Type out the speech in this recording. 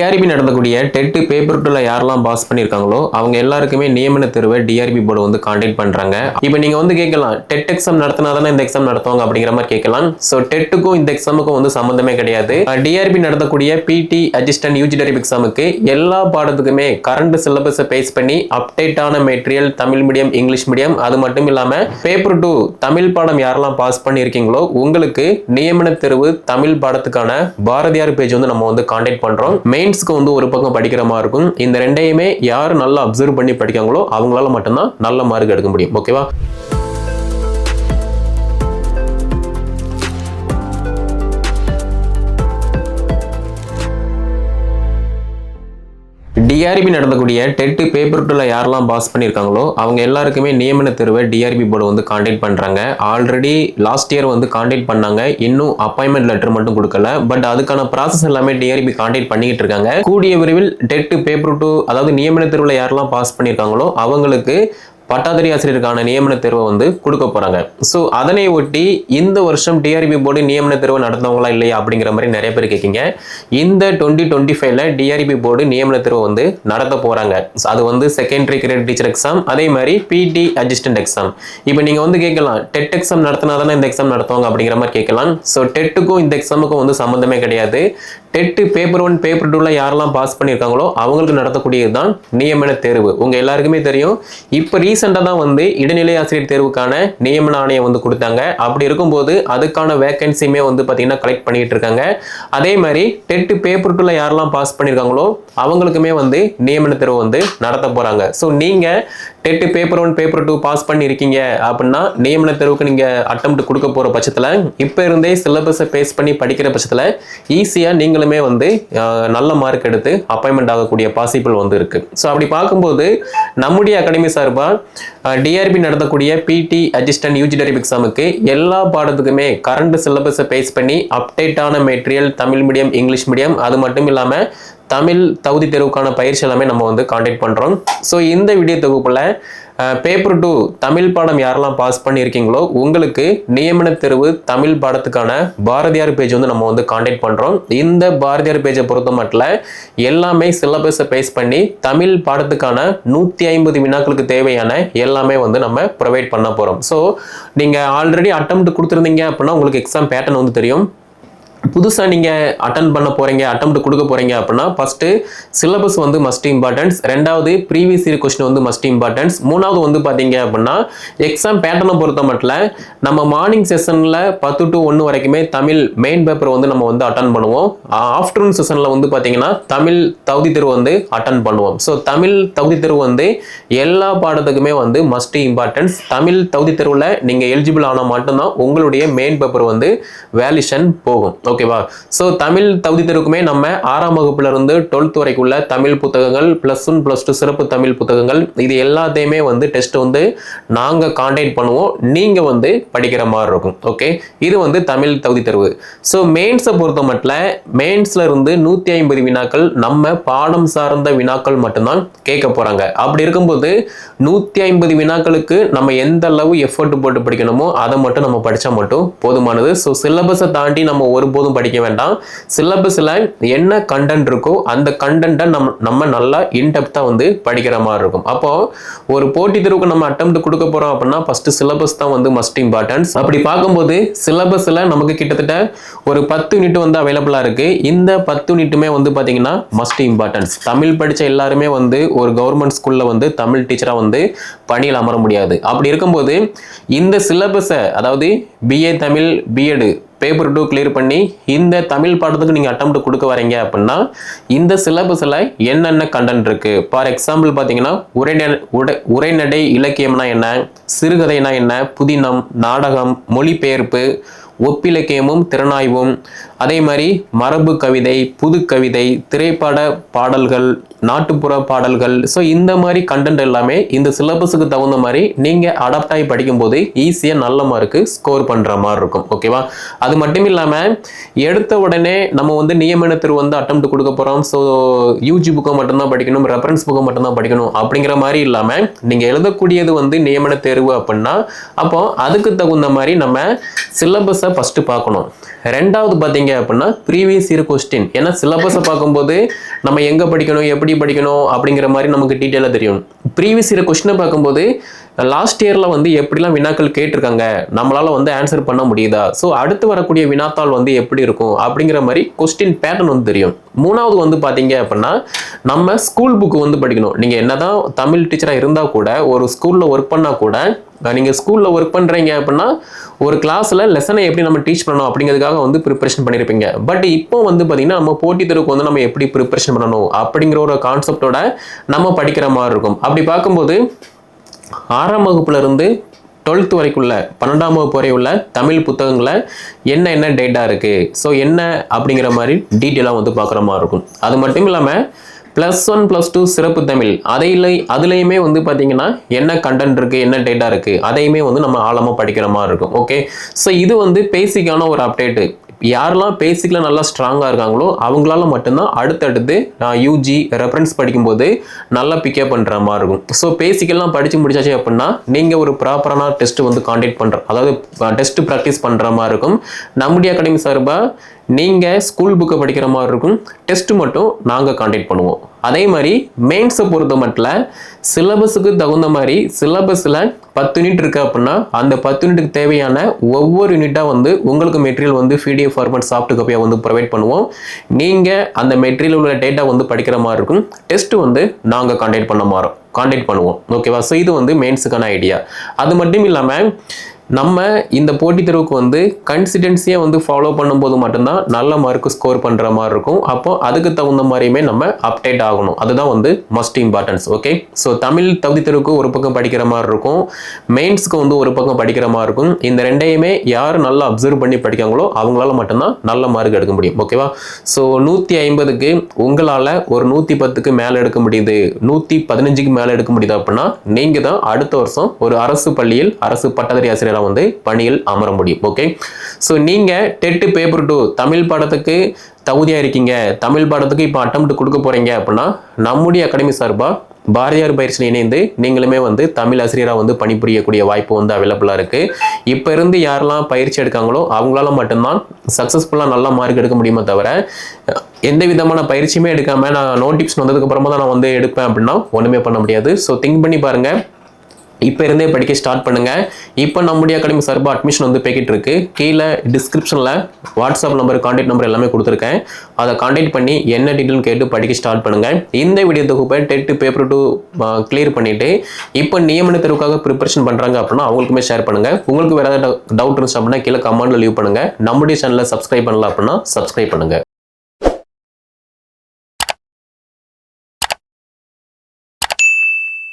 TRP நடந்தக்கூடிய TET paper டூல யாரெல்லாம் pass பண்ணியிருக்காங்களோ அவங்க எல்லாருக்குமே நியமன தேர்வை டிஆர்பி போர்டு வந்து காண்டக்ட் பண்ணுறாங்க இப்போ நீங்கள் வந்து கேட்கலாம் டெட் எக்ஸாம் நடத்தினா தானே இந்த எக்ஸாம் நடத்துவாங்க அப்படிங்கிற மாதிரி கேட்கலாம். ஸோ டெட்டுக்கும் இந்த எக்ஸாமுக்கும் வந்து சம்மந்தமே கிடையாது. டிஆர்பி நடத்தக்கூடிய பிடி அசிஸ்டன்ட் யூஜி டெரிப் எக்ஸாமுக்கு எல்லா பாடத்துக்குமே கரண்ட் சிலபஸை பேஸ் பண்ணி அப்டேட்டான material Tamil medium English medium அது மட்டும் இல்லாமல் பேப்பர் டூ தமிழ் பாடம் யாரெல்லாம் பாஸ் பண்ணியிருக்கீங்களோ உங்களுக்கு நியமன தேர்வு தமிழ் பாடத்துக்கான பாரதியார் பேஜ் வந்து நம்ம வந்து காண்டக்ட் பண்ணுறோம் மெயின் மெயின்ஸ்க்கு வந்து ஒரு பக்கம் படிக்கிற மாதிரி இருக்கும். இந்த ரெண்டையுமே யார் நல்லா அப்சர்வ் பண்ணி படிக்காங்களோ அவங்களால மட்டும்தான் நல்ல மார்க் எடுக்க முடியும். ஓகேவா டிஆர்பி நடந்தக்கூடிய டெட்டு பேப்பர் டூவில் யாரெல்லாம் பாஸ் பண்ணியிருக்காங்களோ அவங்க எல்லாருக்குமே நியமன தேர்வை டிஆர்பி போர்டு வந்து காண்டாக்ட் பண்ணுறாங்க ஆல்ரெடி லாஸ்ட் இயர் வந்து காண்டாக்ட் பண்ணாங்க. இன்னும் அப்பாயின்மெண்ட் லெட்டர் மட்டும் கொடுக்கல. பட் அதுக்கான ப்ராசஸ் எல்லாமே டிஆர்பி காண்டாக்ட் பண்ணிக்கிட்டு இருக்காங்க. கூடிய விரைவில் டெட்டு பேப்பர் டூ அதாவது நியமன தேர்வில் யாரெல்லாம் பாஸ் பண்ணியிருக்காங்களோ அவங்களுக்கு பட்டாதாரி ஆசிரியருக்கான நியமன தேர்வை வந்து கொடுக்க போறாங்க. ஸோ அதனை ஒட்டி இந்த வருஷம் டிஆர்பி போர்டு நியமன தேர்வு நடந்தவங்களா இல்லையா அப்படிங்கிற மாதிரி நிறைய பேர் கேட்கீங்க இந்த டுவெண்ட்டி டுவெண்ட்டி ஃபைவ்ல டிஆர்பி போர்டு நியமன தேர்வு வந்து நடத்த போறாங்க. அது வந்து செகண்டரி கிரேட் டீச்சர் எக்ஸாம் அதே மாதிரி பிடி அசிஸ்டன்ட் எக்ஸாம் இப்போ நீங்க வந்து கேட்கலாம் டெட் எக்ஸாம் நடத்தினா தானே இந்த எக்ஸாம் நடத்துவாங்க அப்படிங்கிற மாதிரி கேட்கலாம் ஸோ டெட்டுக்கும் இந்த எக்ஸாமுக்கும் வந்து சம்மந்தமே கிடையாது. டெட்டு பேப்பர் ஒன் பேப்பர் டூல யாரெல்லாம் பாஸ் பண்ணியிருக்காங்களோ அவங்களுக்கு நடத்தக்கூடியது தான் நியமன தேர்வு. உங்க எல்லாருக்குமே தெரியும். இப்போ ரீசெண்டாக தான் வந்து இடைநிலை ஆசிரியர் தேர்வுக்கான நியமன ஆணையம் வந்து கொடுத்தாங்க. அப்படி இருக்கும்போது அதுக்கான வேகன்சியுமே வந்து பார்த்தீங்கன்னா கலெக்ட் பண்ணிட்டு இருக்காங்க. அதே மாதிரி டெட்டு பேப்பர் டூல யாரெல்லாம் பாஸ் பண்ணியிருக்காங்களோ அவங்களுக்குமே வந்து நியமன தேர்வு வந்து நடத்த போகிறாங்க ஸோ நீங்கள் TET paper one paper two pass பண்ணியிருக்கீங்க அப்படின்னா நியமன தேர்வுக்கு நீங்கள் அட்டம்ப்ட் கொடுக்க போகிற பட்சத்தில் இப்போ இருந்தே சிலபஸை பேஸ் பண்ணி படிக்கிற பட்சத்தில் ஈஸியாக நீங்களுமே வந்து நல்ல மார்க் எடுத்து அப்பாயின்மெண்ட் ஆகக்கூடிய பாசிபிள் வந்து இருக்குது ஸோ அப்படி பார்க்கும்போது நம்முடைய அகாடமி சார்பாக டிஆர்பி நடத்தக்கூடிய பிடி அசிஸ்டன்ட் யூஜி டெரிப் எக்ஸாமுக்கு எல்லா பாடத்துக்குமே கரண்ட் சிலபஸை பேஸ் பண்ணி அப்டேட்டான material Tamil medium English medium அது மட்டும் இல்லாமல் தமிழ் தகுதி தேர்வுக்கான பயிற்சி எல்லாமே நம்ம வந்து காண்டாக்ட் பண்ணுறோம் ஸோ இந்த வீடியோ தொகுப்பில் பேப்பர் டூ தமிழ் பாடம் யாரெல்லாம் பாஸ் பண்ணியிருக்கீங்களோ உங்களுக்கு நியமன தேர்வு தமிழ் பாடத்துக்கான பாரதியார் பேஜ் வந்து நம்ம வந்து காண்டாக்ட் பண்ணுறோம் இந்த பாரதியார் பேஜை பொறுத்த மட்டும் எல்லாமே சிலபஸை பேஸ் பண்ணி தமிழ் பாடத்துக்கான நூற்றி ஐம்பது வினாக்களுக்கு தேவையான எல்லாமே வந்து நம்ம ப்ரொவைட் பண்ண போகிறோம் ஸோ நீங்கள் ஆல்ரெடி அட்டம் கொடுத்துருந்தீங்க அப்படின்னா உங்களுக்கு எக்ஸாம் பேட்டர்ன் வந்து தெரியும். புதுசாக நீங்கள் அட்டன் பண்ண போகிறீங்க அட்டம் கொடுக்க போகிறீங்க அப்படின்னா ஃபஸ்ட்டு சிலபஸ் வந்து மஸ்ட் இம்பார்ட்டன்ஸ் ரெண்டாவது ப்ரீவியஸ் இயர் கொஸ்டின் வந்து மஸ்ட் இம்பார்ட்டன்ஸ் மூணாவது வந்து பார்த்தீங்க அப்படின்னா எக்ஸாம் பேட்டர்னை பொறுத்த மட்டும் நம்ம மார்னிங் செஷனில் பத்து டு ஒன்று வரைக்குமே தமிழ் மெயின் பேப்பர் வந்து நம்ம வந்து அட்டன் பண்ணுவோம். ஆஃப்டர்நூன் செஷனில் வந்து பார்த்தீங்கன்னா தமிழ் தகுதி தேர்வு வந்து அட்டன் பண்ணுவோம். ஸோ தமிழ் தகுதி தேர்வு வந்து எல்லா பாடத்துக்குமே வந்து மஸ்ட் இம்பார்ட்டன்ஸ் தமிழ் தகுதி தேர்வில் நீங்கள் எலிஜிபிள் ஆனால் மட்டும்தான் உங்களுடைய மெயின் பேப்பர் வந்து வேலிஷன் போகும். ஓகேவா ஸோ தமிழ் தகுதி தேர்வுக்குமே நம்ம ஆறாம் வகுப்புல இருந்து டுவெல்த் வரைக்குள்ள தமிழ் புத்தகங்கள் ப்ளஸ் ஒன் ப்ளஸ் டூ சிறப்பு தமிழ் புத்தகங்கள் இது எல்லாத்தையுமே வந்து டெஸ்ட் வந்து நாங்கள் கான்டாக்ட் பண்ணுவோம். நீங்கள் வந்து படிக்கிற மாதிரி இருக்கும். ஓகே இது வந்து தமிழ் தகுதி தேர்வு ஸோ மெயின்ஸை பொறுத்த மட்டும் மெயின்ஸ்ல இருந்து நூற்றி ஐம்பது வினாக்கள் நம்ம பாடம் சார்ந்த வினாக்கள் மட்டும்தான் கேட்க போறாங்க. அப்படி இருக்கும்போது நூற்றி ஐம்பது வினாக்களுக்கு நம்ம எந்த அளவு எஃபர்ட் போட்டு படிக்கணுமோ அதை மட்டும் நம்ம படித்தா மட்டும் போதுமானது. ஸோ சிலபஸை தாண்டி நம்ம ஒரு ஒருபோதும் படிக்க வேண்டாம். சிலபஸில் என்ன கண்டென்ட் இருக்கோ அந்த கண்டென்ட்டை நம்ம நம்ம நல்லா இன்டெப்த்தாக வந்து படிக்கிற மாதிரி இருக்கும். அப்போது ஒரு போட்டித் தேர்வுக்கு நம்ம அட்டம் கொடுக்க போகிறோம் அப்படின்னா ஃபர்ஸ்ட் சிலபஸ் தான் வந்து மஸ்ட் இம்பார்ட்டன்ஸ் அப்படி பார்க்கும்போது சிலபஸில் நமக்கு கிட்டத்தட்ட ஒரு பத்து யூனிட் வந்து அவைலபிளாக இருக்குது இந்த பத்து யூனிட்டுமே வந்து பார்த்தீங்கன்னா மஸ்ட் இம்பார்ட்டன்ஸ் தமிழ் படித்த எல்லாருமே வந்து ஒரு கவர்மெண்ட் ஸ்கூலில் வந்து தமிழ் டீச்சராக வந்து பணியில் அமர முடியாது. அப்படி இருக்கும்போது இந்த சிலபஸை அதாவது BA Tamil BEd paper to clear பண்ணி இந்த தமிழ் பாடத்துக்கு நீங்கள் அட்டம் கொடுக்க வரீங்க அப்படின்னா இந்த சிலபஸில் என்னென்ன கண்டென்ட் இருக்கு? ஃபார் எக்ஸாம்பிள் பார்த்தீங்கன்னா உரைநடை உடை உரைநடை இலக்கியம்னா என்ன? சிறுகதைனா என்ன? புதினம் நாடகம் மொழிபெயர்ப்பு ஒப்பிலக்கியமும் திறனாய்வும் அதே மாதிரி மரபு கவிதை புது கவிதை திரைப்பட பாடல்கள் நாட்டுப்புற பாடல்கள். ஸோ இந்த மாதிரி கண்டென்ட் எல்லாமே இந்த சிலபஸுக்கு தகுந்த மாதிரி நீங்கள் அடாப்ட் ஆகி படிக்கும்போது ஈஸியாக நல்ல மார்க்கு ஸ்கோர் பண்ணுற மாதிரி இருக்கும். ஓகேவா அது மட்டும் இல்லாமல் எடுத்த உடனே நம்ம வந்து நியமன தேர்வு வந்து அட்டம் கொடுக்க போகிறோம் ஸோ யூஜி புக்கை மட்டும்தான் படிக்கணும் ரெஃபரன்ஸ் புக்கை மட்டும்தான் படிக்கணும் அப்படிங்கிற மாதிரி இல்லாமல் நீங்கள் எழுதக்கூடியது வந்து நியமன தேர்வு அப்படின்னா அப்போ அதுக்கு தகுந்த மாதிரி நம்ம சிலபஸை ஃபஸ்ட்டு பார்க்கணும். ரெண்டாவது பார்த்தீங்க பார்த்தீங்க அப்படின்னா ப்ரீவியஸ் இயர் கொஸ்டின் ஏன்னா சிலபஸை பார்க்கும்போது நம்ம எங்கே படிக்கணும் எப்படி படிக்கணும் அப்படிங்கிற மாதிரி நமக்கு டீட்டெயிலாக தெரியும். ப்ரீவியஸ் இயர் கொஸ்டினை பார்க்கும்போது லாஸ்ட் இயரில் வந்து எப்படிலாம் வினாக்கள் கேட்டிருக்காங்க? நம்மளால் வந்து ஆன்சர் பண்ண முடியுதா? ஸோ அடுத்து வரக்கூடிய வினாத்தாள் வந்து எப்படி இருக்கும்? அப்படிங்கிற மாதிரி கொஸ்டின் பேட்டர்ன் வந்து தெரியும். மூணாவது வந்து பார்த்தீங்க அப்படின்னா நம்ம ஸ்கூல் புக்கு வந்து படிக்கணும். நீங்கள் என்னதான் தமிழ் டீச்சராக இருந்தால் கூட ஒரு ஸ்கூலில் ஒர்க் பண்ணால் கூட நீங்கள் ஸ்கூலில் ஒர்க் பண்ணுறீங்க அப்படின்னா ஒரு கிளாஸில் லெசனை எப்படி நம்ம டீச் பண்ணணும் அப்படிங்கிறதுக்காக வந்து ப்ரிப்பரேஷன் பண்ணியிருப்பீங்க பட் இப்போ வந்து பார்த்திங்கன்னா நம்ம போட்டித் தேர்வுக்கு வந்து நம்ம எப்படி ப்ரிப்பரேஷன் பண்ணணும் அப்படிங்கிற ஒரு கான்செப்டோட நம்ம படிக்கிற மாதிரி இருக்கும். அப்படி பார்க்கும்போது ஆறாம் வகுப்புலேருந்து டுவெல்த் வரைக்குள்ள பன்னெண்டாம் வகுப்பு வரை உள்ள தமிழ் புத்தகங்களை என்ன என்ன டேட்டா இருக்குது ஸோ என்ன அப்படிங்கிற மாதிரி டீட்டெயிலாக வந்து பார்க்குற மாதிரி இருக்கும். அது மட்டும் இல்லாமல் ப்ளஸ் ஒன் ப்ளஸ் டூ சிறப்பு தமிழ். அதையில அதுலேயுமே வந்து பார்த்தீங்கன்னா என்ன கண்டென்ட் இருக்குது என்ன டேட்டா இருக்குது அதையுமே வந்து நம்ம ஆழமாக படிக்கிற மாதிரி இருக்கும். ஓகே ஸோ இது வந்து பேசிக்கான ஒரு அப்டேட்டு யாரெல்லாம் பேசிக்கில் நல்லா ஸ்ட்ராங்காக இருக்காங்களோ அவங்களால மட்டும்தான் அடுத்தடுத்து யூஜி ரெஃபரன்ஸ் படிக்கும்போது நல்லா பிக்கப் பண்ணுற மாதிரி இருக்கும். ஸோ பேசிக்கெல்லாம் படித்து முடிச்சாச்சு அப்படின்னா நீங்கள் ஒரு ப்ராப்பரான டெஸ்ட் வந்து காண்டக்ட் பண்ணுற அதாவது டெஸ்ட்டு ப்ராக்டிஸ் பண்ணுற மாதிரி இருக்கும். நம்முடைய அகாடமி சார்பாக நீங்கள் ஸ்கூல் புக்கை படிக்கிற மாதிரி இருக்கும். டெஸ்ட்டு மட்டும் நாங்கள் காண்டக்ட் பண்ணுவோம். அதே மாதிரி மெயின்ஸை பொறுத்த மட்டும் சிலபஸுக்கு தகுந்த மாதிரி சிலபஸில் பத்து யூனிட் இருக்குது அப்படின்னா அந்த பத்து யூனிட்டுக்கு தேவையான ஒவ்வொரு யூனிட்டாக வந்து உங்களுக்கு மெட்டீரியல் வந்து பிடிஎஃப் ஃபார்மேட் சாஃப்ட் காப்பியாக வந்து ப்ரொவைட் பண்ணுவோம். நீங்கள் அந்த மெட்டீரியல் உள்ள டேட்டா வந்து படிக்கிற மாதிரி இருக்கும். டெஸ்ட் வந்து நாங்கள் காண்டக்ட் பண்ண மாறோம். காண்டக்ட் பண்ணுவோம். ஓகேவா ஸோ இது வந்து மெயின்ஸுக்கான ஐடியா அது மட்டும் இல்லாமல் நம்ம இந்த போட்டித் தேர்வுக்கு வந்து கன்சிடென்சியாக வந்து ஃபாலோ பண்ணும்போது மட்டும்தான் நல்ல மார்க் ஸ்கோர் பண்ணுற மாதிரி இருக்கும். அப்போ அதுக்கு தகுந்த மாதிரியுமே நம்ம அப்டேட் ஆகணும். அதுதான் வந்து must importance okay so Tamil தகுதி தேர்வுக்கு ஒரு பக்கம் படிக்கிற மாதிரி இருக்கும். மெயின்ஸ்க்கு வந்து ஒரு பக்கம் படிக்கிற மாதிரி இருக்கும். இந்த ரெண்டையுமே யார் நல்லா அப்சர்வ் பண்ணி படிக்காங்களோ அவங்களால மட்டும்தான் நல்ல மார்க் எடுக்க முடியும் ஓகேவா ஸோ நூற்றி ஐம்பதுக்கு உங்களால் ஒரு நூற்றி பத்துக்கு மேலே எடுக்க முடியுது. நூற்றி பதினஞ்சுக்கு மேலே எடுக்க முடியுது அப்படின்னா நீங்கள் தான் அடுத்த வருஷம் ஒரு அரசு பள்ளியில் அரசு பட்டதாரி நேரம் வந்து பணியில் அமர முடியும். ஓகே ஸோ நீங்கள் டெட்டு பேப்பர் டூ தமிழ் பாடத்துக்கு தகுதியாக இருக்கீங்க. தமிழ் பாடத்துக்கு இப்போ அட்டம் கொடுக்க போகிறீங்க அப்படின்னா நம்முடைய அகாடமி சார்பாக பாரதியார் பயிற்சியில் இணைந்து நீங்களுமே வந்து தமிழ் ஆசிரியராக வந்து பணிபுரியக்கூடிய வாய்ப்பு வந்து அவைலபிளாக இருக்குது இப்போ இருந்து யாரெல்லாம் பயிற்சி எடுக்காங்களோ அவங்களால மட்டும்தான் சக்ஸஸ்ஃபுல்லாக நல்லா மார்க் எடுக்க முடியுமே தவிர எந்த விதமான பயிற்சியுமே எடுக்காமல் நான் நோட்டிஃபிகேஷன் வந்ததுக்கப்புறமா தான் நான் வந்து எடுப்பேன் அப்படின்னா ஒன்றுமே பண்ண முடியாது. ஸோ திங்க் பண்ணி பாருங்கள் இப்போ இருந்தே படிக்க ஸ்டார்ட் பண்ணுங்கள் இப்போ நம்முடைய அகாடமி சார்பாக அட்மிஷன் வந்து போய்கிட்டு இருக்கு. கீழே டிஸ்கிரிப்ஷனில் வாட்ஸ்அப் நம்பர் காண்டாக்ட் நம்பர் எல்லாமே கொடுத்துருக்கேன். அதை காண்டாக்ட் பண்ணி என்ன டீட்டெயில் கேட்டு படிக்க ஸ்டார்ட் பண்ணுங்கள் இந்த வீடியோ தொகுப்பை டெட்டு பேப்பர் டூ கிளியர் பண்ணிவிட்டு இப்போ நியமன தேர்வுக்காக ப்ரிப்பரேஷன் பண்ணுறாங்க அப்படின்னா அவங்களுக்குமே ஷேர் பண்ணுங்கள் உங்களுக்கு வேறு ஏதாவது டவுட் இருந்துச்சு அப்படின்னா கீழே கமெண்ட்டில் லீவ் பண்ணுங்கள் நம்முடைய சேனலை சப்ஸ்கிரைப் பண்ணல அப்படின்னா சப்ஸ்கிரைப் பண்ணுங்கள்